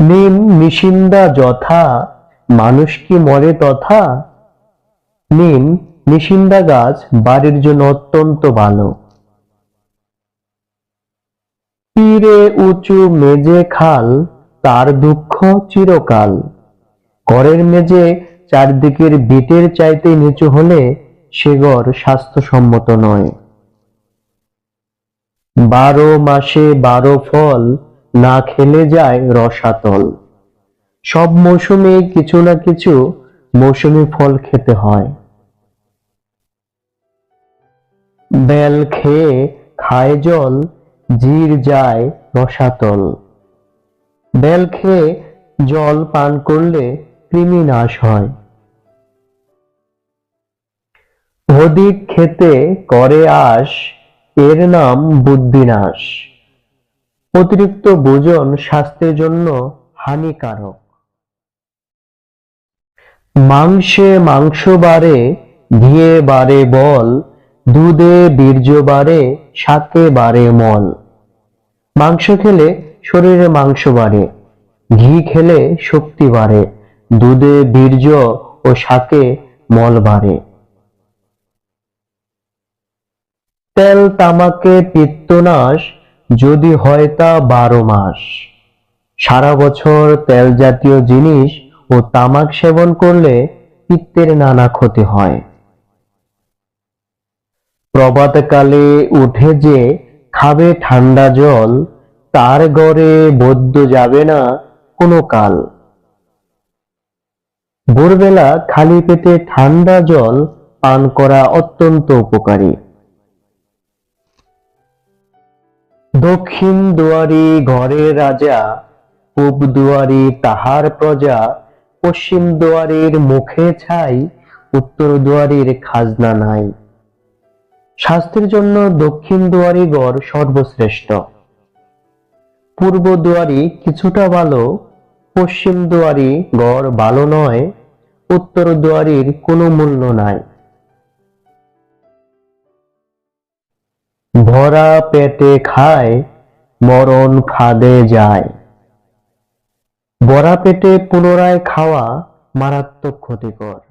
নিম নিশিন্দা যথা, মানুষ কি মরে তথা? নিম নিশিন্দা গাছ বাড়ির জন্য অত্যন্ত ভালো। তীরে উঁচু মেজে খাল, তার দুঃখ চিরকাল। ঘরের মেজে চারদিকের বিটের চাইতে নিচু হলে সে ঘর স্বাস্থ্যসম্মত নয়। বারো মাসে বারো ফল না খেলে যায় রসাতল। সব মৌসুমে কিছু না কিছু মৌসুমী ফল খেতে হয়। বেল খেয়ে খায় জল, জির যায় রসাতল। বেল খেয়ে জল পান করলে কৃমি নাশ হয়। অধিক খেতে করে আশ, এর নাম বুদ্ধিনাশ। অতিরিক্ত ভোজন স্বাস্থ্যের জন্য হানিকারক। মাংসে মাংস বাড়ে, ঘিয়ে বাড়ে বল, দুধে বীর্য বাড়ে, শাকে বাড়ে মল। মাংস খেলে শরীরে মাংস বাড়ে, ঘি খেলে শক্তি বাড়ে, দুধে বীর্য ও শাকে মল বাড়ে। তেল, তামাকে, পিত্তনাশ যদি হয় তা বারো মাস। সারা বছর তেল জাতীয় জিনিস ও তামাক সেবন করলে পিত্তের নানা ক্ষতি হয়। প্রভাতকালে উঠে যে খাবে ঠান্ডা জল, তার গড়ে বদ্ধ যাবে না কোনো কাল। ভোরবেলা খালি পেটে ঠান্ডা জল পান করা অত্যন্ত উপকারী। দক্ষিণ দুয়ারি ঘরের রাজা, পূব দুয়ারি তাহার প্রজা, পশ্চিম দুয়ারির মুখে ছাই, উত্তর দুয়ারির খাজনা নাই। স্বাস্থ্যের জন্য দক্ষিণ দুয়ারি গড় সর্বশ্রেষ্ঠ। পূর্ব দুয়ারি কিছুটা ভালো, পশ্চিম দুয়ারি গড় ভালো নয়, উত্তর দুয়ারির কোনো মূল্য নাই। ভরা পেটে খায় মরণ ফাঁদে যায়। ভরা পেটে পুনরায় খাওয়া মারাত্মক ক্ষতিকর।